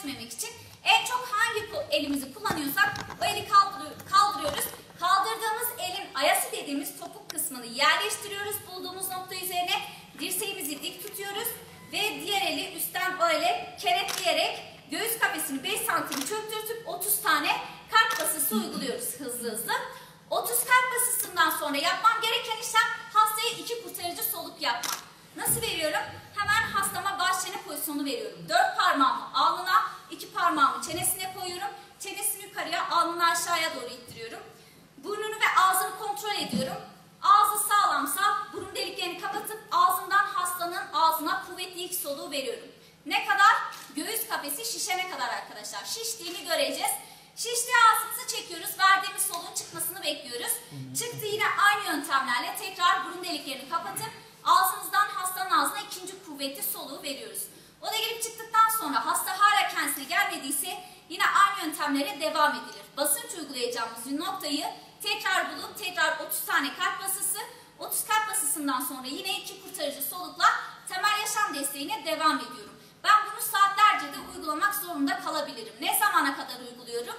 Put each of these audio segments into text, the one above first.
etmemek için en çok hangi elimizi kullanıyorsak o eli kaldır- kaldırıyoruz. Kaldırdığımız elin ayası dediğimiz topuk kısmını yerleştiriyoruz bulduğumuz nokta üzerine. Dirseğimizi dik tutuyoruz ve diğer eli üstten böyle kenetleyerek göğüs kafesini 5 santim çöktürtüp 30 tane kalp basısı uyguluyoruz hızlı hızlı. 30 kalp basısından sonra yapmam gereken işlem hastaya iki kurtarıcı soluk yapmak. Nasıl veriyorum? Hemen hastama baş çene pozisyonu veriyorum. Dört parmağımı alnına, parmağımı çenesine koyuyorum. Çenesini yukarıya, alnını aşağıya doğru ittiriyorum. Burnunu ve ağzını kontrol ediyorum. Ağzı sağlamsa burun deliklerini kapatıp ağzından hastanın ağzına kuvvetli ilk soluğu veriyorum. Ne kadar? Göğüs kafesi şişene kadar arkadaşlar. Şiştiğini göreceğiz. Şiştiği ağzımızı çekiyoruz. Verdiğimiz soluğun çıkmasını bekliyoruz. Çıktı yine aynı yöntemlerle tekrar burun deliklerini kapatıp ağzımızdan hastanın ağzına ikinci kuvvetli soluğu veriyoruz. O da gelip çıktıktan sonra hasta hala kendisine gelmediyse yine aynı yöntemlere devam edilir. Basınç uygulayacağımız noktayı tekrar bulup tekrar 30 tane kalp basısı, 30 kalp basısından sonra yine iki kurtarıcı solukla temel yaşam desteğine devam ediyorum. Ben bunu saatlerce de uygulamak zorunda kalabilirim. Ne zamana kadar uyguluyorum?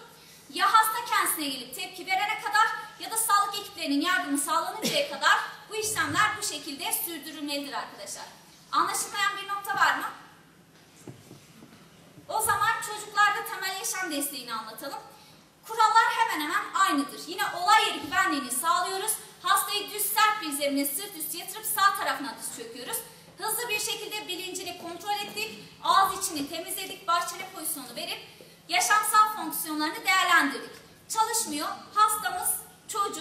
Ya hasta kendisine gelip tepki verene kadar ya da sağlık ekiplerinin yardımı sağlanıncaya kadar bu işlemler bu şekilde sürdürülmelidir arkadaşlar. Anlaşılmayan bir nokta var mı? O zaman çocuklarda temel yaşam desteğini anlatalım. Kurallar hemen hemen aynıdır. Yine olay yeri güvenliğini sağlıyoruz. Hastayı düz sert bir zemine sırt üstü yatırıp sağ tarafına düz çöküyoruz. Hızlı bir şekilde bilincini kontrol ettik. Ağız içini temizledik. Bahçeli pozisyonu verip yaşamsal fonksiyonlarını değerlendirdik. Çalışmıyor. Hastamız çocuk yani 1-8 yaş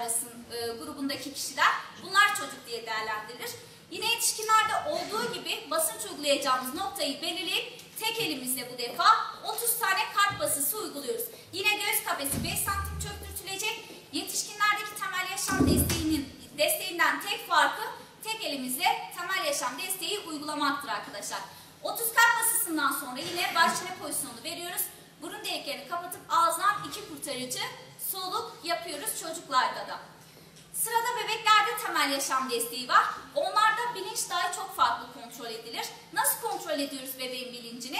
arasın e, grubundaki kişiler bunlar çocuk diye değerlendirilir. Yine yetişkinlerde olduğu gibi basınç uygulayacağımız noktayı belirleyip tek elimizle bu defa 30 tane kalp basısı uyguluyoruz. Yine göğüs kafesi 5 santim çöktürtülecek. Yetişkinlerdeki temel yaşam desteğinin desteğinden tek farkı tek elimizle temel yaşam desteği uygulamaktır arkadaşlar. 30 kalp basısından sonra yine başçene pozisyonu veriyoruz. Burun deliklerini kapatıp ağızdan iki kurtarıcı soluk yapıyoruz çocuklarda da. Sırada bebeklerde temel yaşam desteği var. Onlarda bilinç dahi çok farklı kontrol edilir. Nasıl kontrol ediyoruz bebeğin bilincini?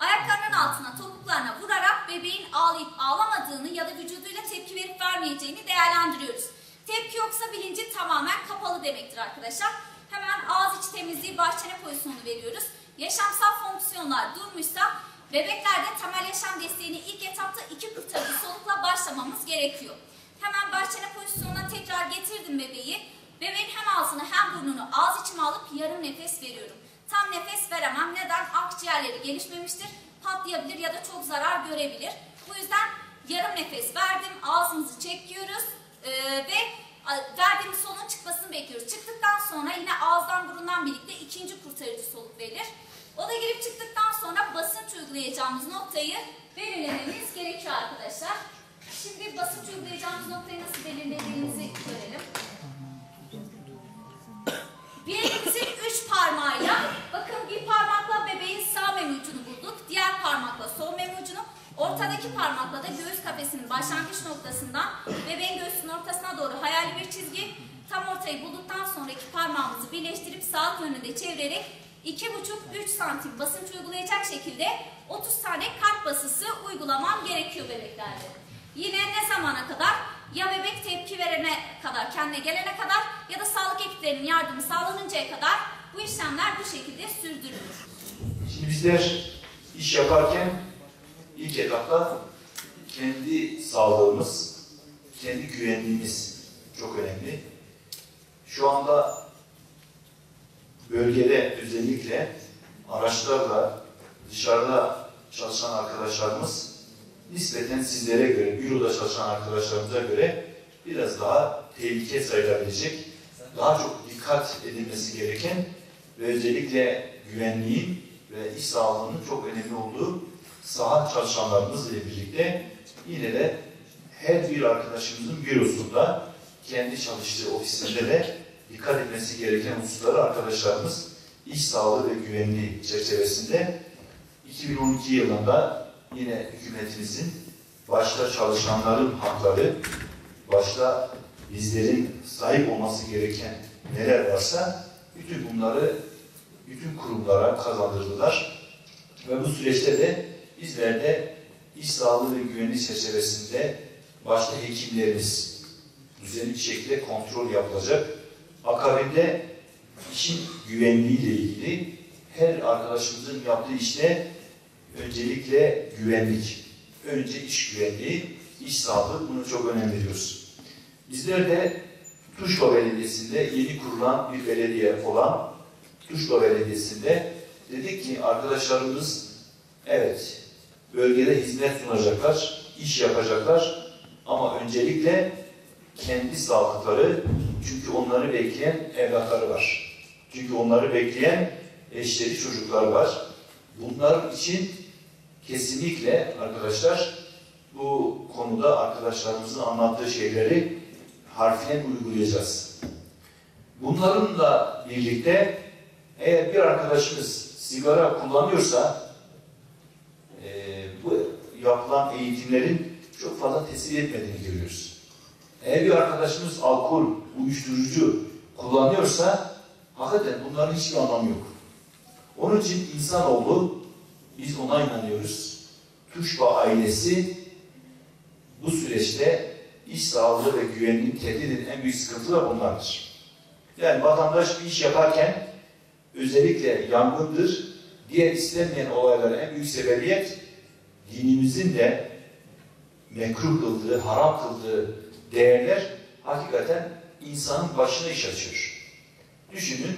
Ayaklarının altına, topuklarına vurarak bebeğin ağlayıp ağlamadığını ya da vücuduyla tepki verip vermeyeceğini değerlendiriyoruz. Tepki yoksa bilinci tamamen kapalı demektir arkadaşlar. Hemen ağız içi temizliği bahçene pozisyonu veriyoruz. Yaşamsal fonksiyonlar durmuşsa bebeklerde temel yaşam desteğini ilk etapta iki kurtarıcı solukla başlamamız gerekiyor. Hemen bahçene pozisyonuna tekrar getirdim bebeği. Bebeğin hem ağzını hem burnunu ağız içime alıp yarım nefes veriyorum. Tam nefes veremem. Neden? Akciğerleri gelişmemiştir. Patlayabilir ya da çok zarar görebilir. Bu yüzden yarım nefes verdim. Ağzımızı çekiyoruz. Ee, ve verdiğimiz solunun çıkmasını bekliyoruz. Çıktıktan sonra yine ağızdan burundan birlikte ikinci kurtarıcı soluk verilir. O da girip çıktıktan sonra basınç uygulayacağımız noktayı belirlememiz gerekiyor arkadaşlar. Şimdi basınç uygulayacağımız noktayı nasıl belirlediğimizi görelim. Bir elimizin üç parmağıyla, bakın bir parmakla bebeğin sağ meme ucunu bulduk, diğer parmakla sol meme ucunu, ortadaki parmakla da göğüs kafesinin başlangıç noktasından bebeğin göğsünün ortasına doğru hayali bir çizgi, tam ortayı bulduktan sonra iki parmağımızı birleştirip saat yönünde çevirerek 2,5-3 santim basınç uygulayacak şekilde 30 tane kalp basısı uygulamam gerekiyor bebeklerde. Yine ne zamana kadar? Ya bebek tepki verene kadar, kendine gelene kadar ya da sağlık ekiplerinin yardımı sağlanıncaya kadar bu işlemler bu şekilde sürdürülür. Şimdi bizler iş yaparken ilk etapta kendi sağlığımız, kendi güvenliğimiz çok önemli. Şu anda bölgede özellikle araçlarla dışarıda çalışan arkadaşlarımız nispeten sizlere göre, büroda çalışan arkadaşlarımıza göre biraz daha tehlike sayılabilecek, daha çok dikkat edilmesi gereken ve özellikle güvenliğin ve iş sağlığının çok önemli olduğu saha çalışanlarımızla birlikte yine de her bir arkadaşımızın bürosunda kendi çalıştığı ofisinde de dikkat etmesi gereken hususları arkadaşlarımız iş sağlığı ve güvenliği çerçevesinde 2012 yılında yine hükümetimizin başta çalışanların hakları, başta bizlerin sahip olması gereken neler varsa bütün bunları bütün kurumlara kazandırdılar Ve bu süreçte de bizler de iş sağlığı ve güvenlik çerçevesinde başta hekimlerimiz düzenli bir şekilde kontrol yapılacak. Akabinde işin güvenliği ile ilgili her arkadaşımızın yaptığı işte öncelikle güvenlik. Önce iş güvenliği, iş sağlığı bunu çok önem veriyoruz. Bizler de Tuşla Belediyesi'nde yeni kurulan bir belediye olan Tuşla Belediyesi'nde dedik ki arkadaşlarımız evet bölgede hizmet sunacaklar, iş yapacaklar ama öncelikle kendi sağlıkları çünkü onları bekleyen evlatları var. Çünkü onları bekleyen eşleri, çocukları var. Bunlar için kesinlikle arkadaşlar bu konuda arkadaşlarımızın anlattığı şeyleri harfiyen uygulayacağız. Bunlarla birlikte eğer bir arkadaşımız sigara kullanıyorsa e, bu yapılan eğitimlerin çok fazla tesir etmediğini görüyoruz. Eğer bir arkadaşımız alkol, uyuşturucu kullanıyorsa hakikaten bunların hiçbir anlamı yok. Onun için insanoğlu biz ona inanıyoruz. Tuşba ailesi bu süreçte iş sağlığı ve güvenliğini tehdit en büyük sıkıntılar bunlardır. Yani vatandaş bir iş yaparken özellikle yangındır, diğer istenmeyen olaylara en büyük sebebiyet dinimizin de mekruh kıldığı, haram kıldığı değerler hakikaten insanın başına iş açıyor. Düşünün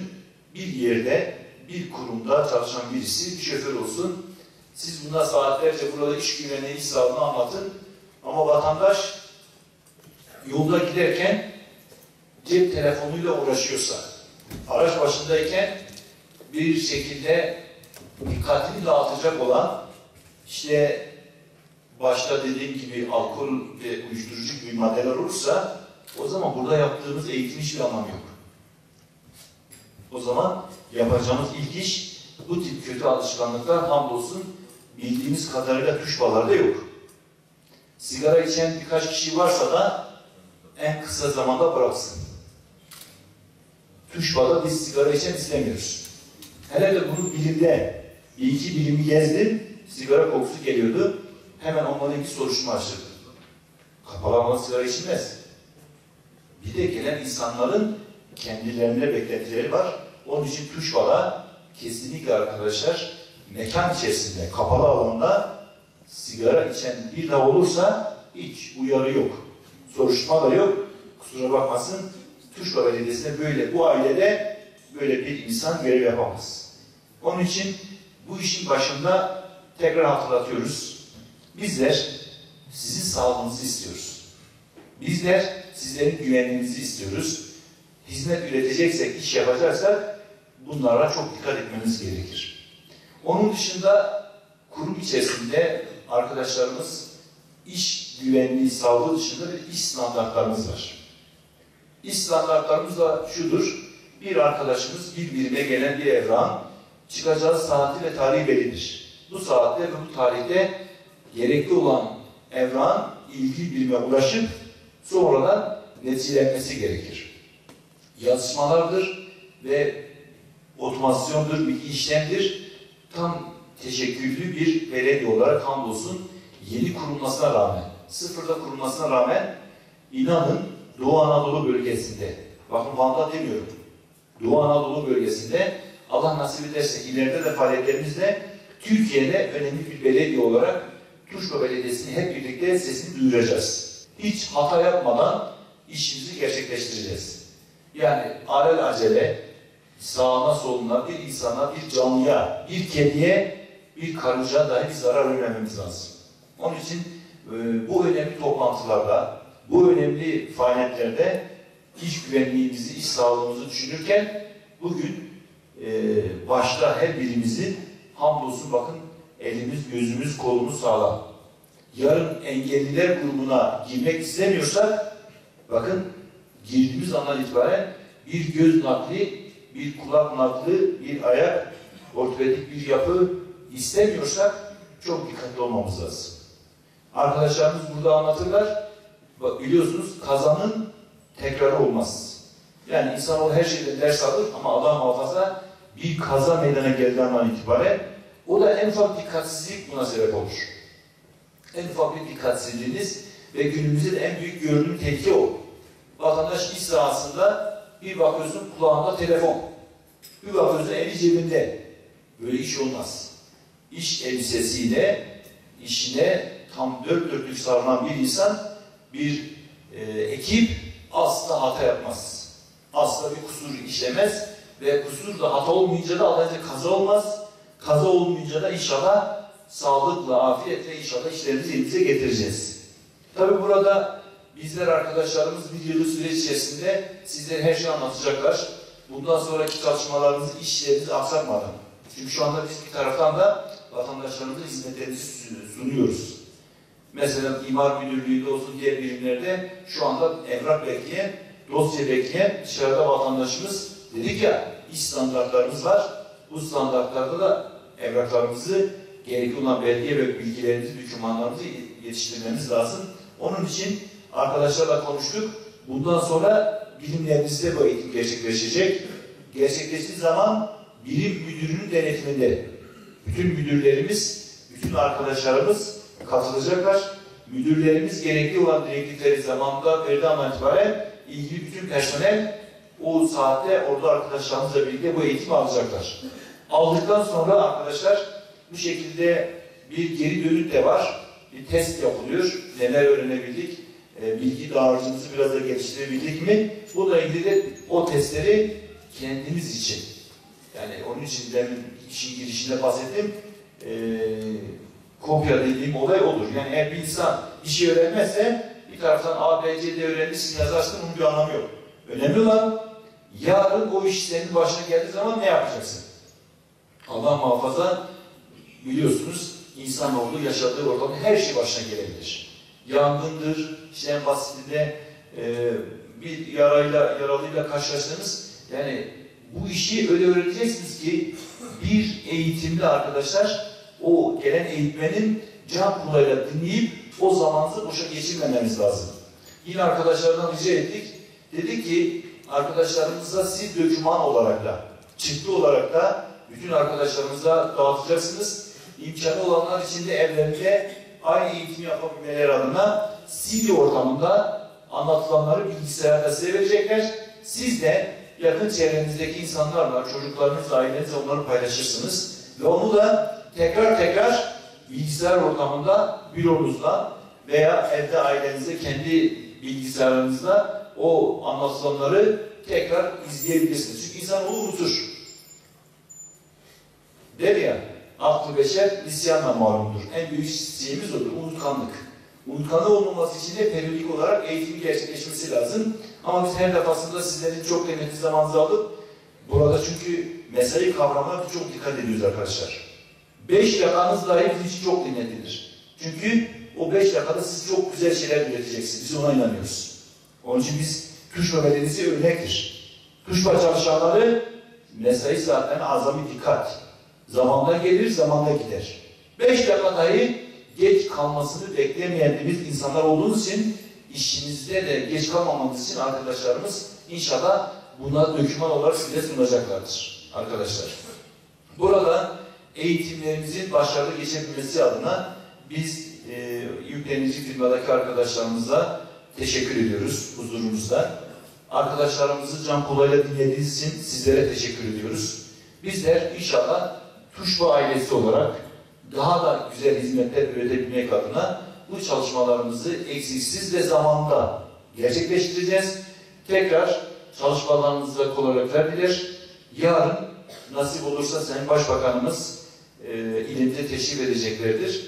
bir yerde, bir kurumda çalışan birisi, bir şoför olsun, siz buna saatlerce burada iş güvenliği, sağlığını anlatın ama vatandaş yolda giderken cep telefonuyla uğraşıyorsa, araç başındayken bir şekilde dikkatini dağıtacak olan işte başta dediğim gibi alkol ve uyuşturucu gibi maddeler olursa o zaman burada yaptığımız eğitim hiçbir anlamı yok. O zaman yapacağımız ilk iş bu tip kötü alışkanlıklar hamdolsun bildiğimiz kadarıyla tuşbalarda yok. Sigara içen birkaç kişi varsa da en kısa zamanda bıraksın. Tuşbada biz sigara içen istemiyoruz. Hele de bunu bilimde bir iki bilimi gezdim, sigara kokusu geliyordu. Hemen onlarla ilgili soruşturma açtık. Kapalı alanda sigara içilmez. Bir de gelen insanların kendilerine beklentileri var. Onun için Tuşba'da kesinlikle arkadaşlar mekan içerisinde, kapalı alanda sigara içen bir daha olursa hiç uyarı yok. Soruşturma da yok. Kusura bakmasın. Tuşba Belediyesi'nde böyle, bu ailede böyle bir insan görev yapamaz. Onun için bu işin başında tekrar hatırlatıyoruz. Bizler sizin sağlığınızı istiyoruz. Bizler sizlerin güvenliğinizi istiyoruz. Hizmet üreteceksek, iş yapacaksak bunlara çok dikkat etmemiz gerekir. Onun dışında kurum içerisinde arkadaşlarımız iş güvenliği, sağlığı dışında bir iş standartlarımız var. İş standartlarımız da şudur. Bir arkadaşımız bir birime gelen bir evran çıkacağı saati ve tarihi bellidir. Bu saatte ve bu tarihte gerekli olan evran ilgili birime ulaşıp sonradan neticelenmesi gerekir. Yazışmalardır ve otomasyondur, bir işlemdir. Tam teşekküllü bir belediye olarak hamdolsun yeni kurulmasına rağmen, sıfırda kurulmasına rağmen inanın Doğu Anadolu bölgesinde, bakın Van'da demiyorum, Doğu Anadolu bölgesinde Allah nasip ederse ileride de faaliyetlerimizle Türkiye'de önemli bir belediye olarak Tuşba Belediyesi'ni hep birlikte sesini duyuracağız. Hiç hata yapmadan işimizi gerçekleştireceğiz. Yani alel acele sağına soluna bir insana, bir canlıya, bir kediye, bir karınca dahi zarar vermememiz lazım. Onun için e, bu önemli toplantılarda, bu önemli faaliyetlerde iş güvenliğimizi, iş sağlığımızı düşünürken bugün e, başta her birimizin hamdolsun bakın elimiz, gözümüz, kolumuz sağlam. Yarın engelliler grubuna girmek istemiyorsak bakın girdiğimiz andan itibaren bir göz nakli, bir kulak nakli, bir ayak, ortopedik bir yapı istemiyorsak çok dikkatli olmamız lazım. Arkadaşlarımız burada anlatırlar. Biliyorsunuz kazanın tekrarı olmaz. Yani insanoğlu her şeyden ders alır ama Allah muhafaza bir kaza meydana geldiği andan itibaren O da en ufak dikkatsizlik buna sebep olur. En ufak bir dikkatsizliğiniz ve günümüzde de en büyük gördüğüm tehlike o. Vatandaş iş sahasında bir bakıyorsun kulağında telefon. Bir bakıyorsun eli cebinde. Böyle iş olmaz. İş elbisesiyle işine tam dört dörtlük sarılan bir insan, bir e, ekip asla hata yapmaz. Asla bir kusur işlemez ve kusur da hata olmayınca da Allah'ın kaza olmaz. Kaza olmayınca da inşallah sağlıkla, afiyetle inşallah işlerimizi elimize getireceğiz. Tabi burada bizler arkadaşlarımız bir yıllık süreç içerisinde sizlere her şeyi anlatacaklar. Bundan sonraki çalışmalarımız, işlerimiz aksatmadan. Çünkü şu anda biz bir taraftan da vatandaşlarımıza hizmetlerimizi sunuyoruz. Mesela imar müdürlüğünde olsun diğer birimlerde şu anda evrak bekleyen, dosya bekleyen dışarıda vatandaşımız dedik ya iş standartlarımız var. Bu standartlarda da evraklarımızı gerekli olan belge ve bilgilerimizi, dokümanlarımızı yetiştirmemiz lazım. Onun için arkadaşlarla konuştuk. Bundan sonra birimlerimizde bu eğitim gerçekleşecek. Gerçekleştiği zaman birim müdürünün denetiminde bütün müdürlerimiz, bütün arkadaşlarımız katılacaklar. Müdürlerimiz gerekli olan direktifleri zamanında verdiği andan itibaren ilgili bütün personel o saatte orada arkadaşlarımızla birlikte bu eğitimi alacaklar. Aldıktan sonra arkadaşlar bu şekilde bir geri dönüt de var. Bir test yapılıyor. Neler öğrenebildik? E, bilgi dağarcığımızı biraz da geliştirebildik mi? Bununla ilgili de o testleri kendimiz için. Yani onun için ben işin girişinde bahsettim. E, kopya dediğim olay olur. Yani eğer bir insan bir şey öğrenmezse bir taraftan A, B, C, D öğrenirsin yazarsın onun bir anlamı yok. Önemli olan yarın o iş senin başına geldiği zaman ne yapacaksın? Allah muhafaza biliyorsunuz insanoğlu yaşadığı ortamda her şey başına gelebilir. Yangındır, işte en basitinde e, bir yarayla, yaralıyla karşılaştınız. Yani bu işi öyle öğreneceksiniz ki bir eğitimli arkadaşlar o gelen eğitmenin can kulağıyla dinleyip o zamanınızı boşa geçirmememiz lazım. Yine arkadaşlardan rica ettik. Dedik ki arkadaşlarımıza siz döküman olarak da, çıktı olarak da bütün arkadaşlarımıza dağıtacaksınız. İmkanı olanlar için de evlerinde aynı eğitimi yapabilmeleri adına CD ortamında anlatılanları bilgisayarda size verecekler. Siz de yakın çevrenizdeki insanlarla, çocuklarınızla, ailenizle onları paylaşırsınız. Ve onu da tekrar tekrar bilgisayar ortamında büromuzda veya evde ailenizde kendi bilgisayarınızda o anlatılanları tekrar izleyebilirsiniz. Çünkü insan onu unutur. Der ya, aklı beşer isyanla malumdur. En büyük şeyimiz odur, unutkanlık. Unutkanlık olmaması için de periyodik olarak eğitimi gerçekleşmesi lazım. Ama biz her defasında sizlerin çok kıymetli zamanınızı alıp burada çünkü mesai kavramına çok dikkat ediyoruz arkadaşlar. Beş dakikanız dahi bizim için çok kıymetlidir. Çünkü o beş dakikada siz çok güzel şeyler üreteceksiniz. Biz ona inanıyoruz. Onun için biz Tuşba Belediyesi örnektir. Tuşba çalışanları mesai saatlerine azami dikkat. Zamanda gelir, zamanda gider. Beş dakika dahi geç kalmasını beklemeyediğimiz insanlar olduğumuz için işimizde de geç kalmamamız için arkadaşlarımız inşallah buna döküman olarak size sunacaklardır arkadaşlar. Burada eğitimlerimizin başarılı geçebilmesi adına biz e, yüklenici firmadaki arkadaşlarımıza teşekkür ediyoruz huzurumuzda. Arkadaşlarımızı can kolayla dinlediğiniz için sizlere teşekkür ediyoruz. Bizler inşallah Tuşba ailesi olarak daha da güzel hizmetler üretebilmek adına bu çalışmalarımızı eksiksiz ve zamanda gerçekleştireceğiz. Tekrar çalışmalarınızda kolaylıklar diler. Yarın nasip olursa Sayın Başbakanımız e, ilimize teşrif edeceklerdir.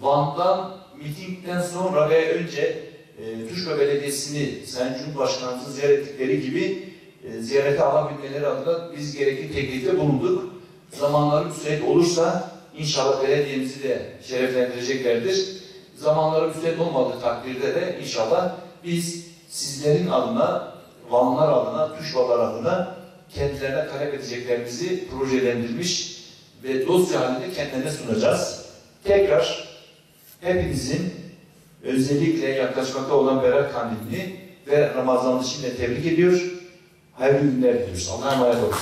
Van'dan mitingden sonra ve önce e, Tuşba Belediyesi'ni Sayın Cumhurbaşkanımızın ziyaret ettikleri gibi e, ziyarete alabilmeleri adına biz gerekli teklifte bulunduk. Zamanları müsait olursa inşallah belediyemizi de şereflendireceklerdir. Zamanları müsait olmadığı takdirde de inşallah biz sizlerin adına, Vanlar adına, Tuşbalar adına kendilerine talep edeceklerimizi projelendirmiş ve dosya halinde kendilerine sunacağız. Tekrar hepinizin özellikle yaklaşmakta olan Berat Kandilini ve Ramazan'ı şimdi tebrik ediyor. Hayırlı günler diliyoruz. Allah'a emanet olun.